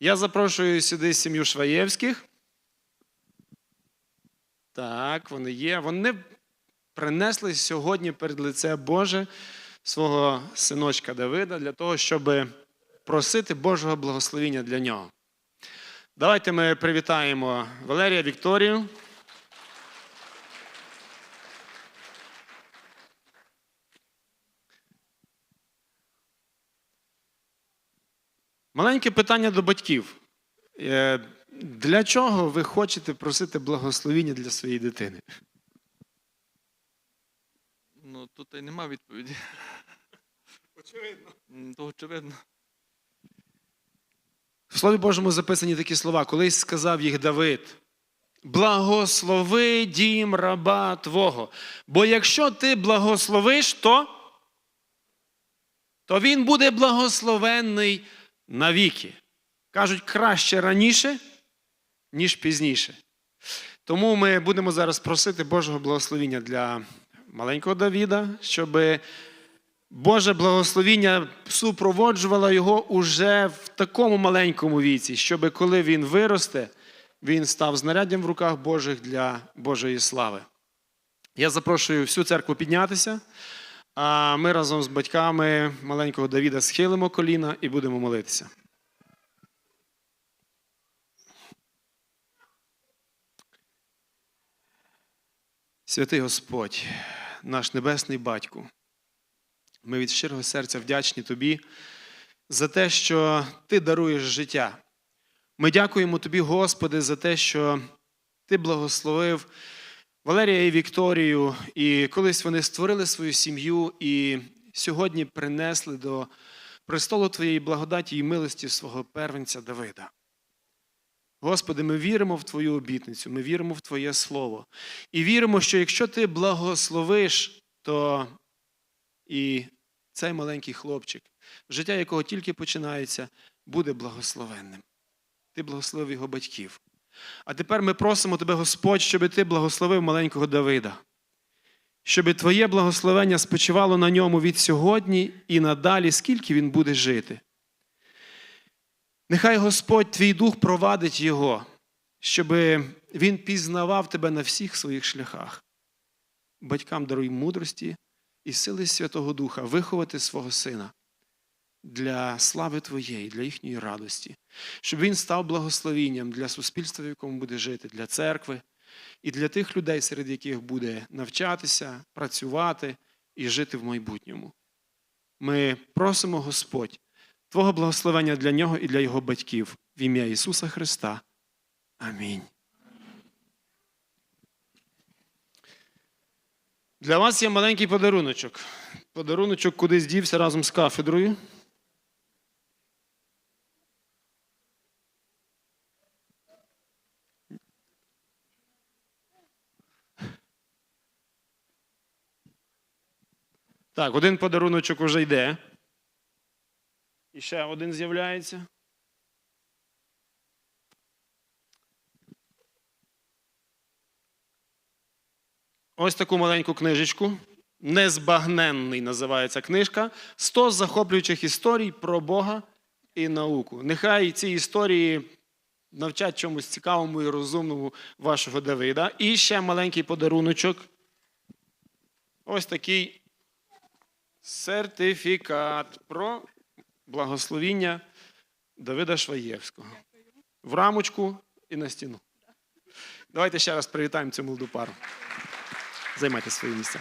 Я запрошую сюди сім'ю Шваєвських. Так, вони є. Вони принесли сьогодні перед лице Боже свого синочка Давида для того, щоб просити Божого благословіння для нього. Давайте ми привітаємо Валерія Вікторію. Маленьке питання до батьків. Е, Для чого ви хочете просити благословіння для своєї дитини? Ну, тут і нема відповіді. Очевидно. То очевидно. В Слові Божому записані такі слова. Колись сказав їх Давид: Благослови дім раба Твого. Бо якщо ти благословиш, то, то він буде благословенний навіки. Кажуть, краще раніше, ніж пізніше. Тому ми будемо зараз просити Божого благословіння для маленького Давіда, щоб Боже благословіння супроводжувало його уже в такому маленькому віці, щоб коли він виросте, він став знаряддям в руках Божих для Божої слави. Я запрошую всю церкву піднятися, а ми разом з батьками маленького Давіда схилимо коліна і будемо молитися. Святий Господь, наш небесний батько. Ми від щирого серця вдячні Тобі за те, що Ти даруєш життя. Ми дякуємо Тобі, Господи, за те, що Ти благословив Валерія і Вікторію, і колись вони створили свою сім'ю і сьогодні принесли до престолу Твоєї благодаті і милості свого первенця Давида. Господи, ми віримо в Твою обітницю, ми віримо в Твоє Слово. І віримо, що якщо Ти благословиш, то і цей маленький хлопчик, життя якого тільки починається, буде благословенним. Ти благословив його батьків. А тепер ми просимо тебе, Господь, щоб ти благословив маленького Давида, щоб твоє благословення спочивало на ньому від сьогодні і надалі, скільки він буде жити. Нехай Господь твій дух провадить його, щоб він пізнавав тебе на всіх своїх шляхах. Батькам даруй мудрості і сили Святого Духа виховати свого сина для слави Твоєї, для їхньої радості, щоб він став благословінням для суспільства, в якому буде жити, для церкви і для тих людей, серед яких буде навчатися, працювати і жити в майбутньому. Ми просимо, Господь, Твого благословення для нього і для його батьків в ім'я Ісуса Христа. Амінь. Для вас є маленький подаруночок. Подаруночок кудись дівся разом з кафедрою. Так, один подаруночок уже йде. І ще один з'являється. Ось таку маленьку книжечку. Незбагненний називається книжка. 100 захоплюючих історій про Бога і науку. Нехай ці історії навчать чомусь цікавому і розумному вашого Давида. І ще маленький подаруночок. Ось такий сертифікат про благословіння Давида Шваєвського. В рамочку і на стіну. Давайте ще раз привітаємо цю молоду пару. Займайте свої місця.